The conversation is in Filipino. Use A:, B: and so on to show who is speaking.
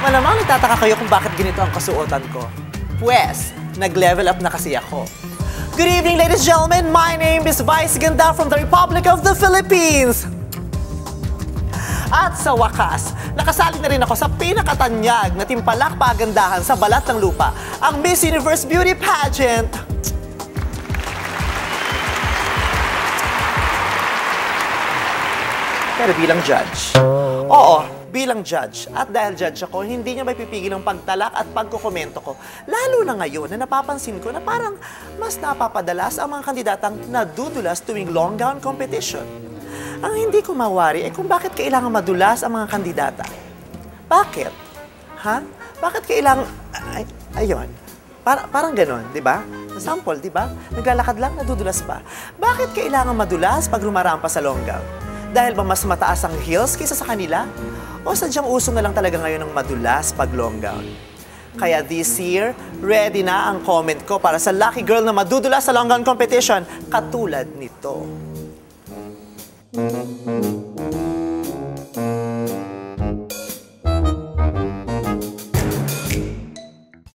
A: Malamang nagtataka kayo kung bakit ganito ang kasuotan ko. Pwes, nag-level up na kasi ako. Good evening, ladies and gentlemen. My name is Vice Ganda from the Republic of the Philippines. At sa wakas, nakasali na rin ako sa pinakatanyag na timpalak pagandahan sa balat ng lupa, ang Miss Universe Beauty Pageant. Pero bilang judge. Oo, bilang judge. At dahil judge ako, hindi niya may pipigil ang pagtalak at pagkukomento ko. Lalo na ngayon na napapansin ko na parang mas napapadalas ang mga kandidatang nadudulas tuwing long gown competition. Ang hindi ko mawari ay kung bakit kailangan madulas ang mga kandidata. Bakit? Ha? Bakit kailangan... Ay, ayun. Para, parang ganon, di ba? Sample, di ba? Naglalakad lang, nadudulas pa. Bakit kailangan madulas pag rumarampa sa long gown? Dahil ba mas mataas ang heels kaysa sa kanila? O sadyang uso na lang talaga ngayon ng madulas pag long gown? Kaya this year, ready na ang comment ko para sa lucky girl na madudulas sa long gown competition katulad nito.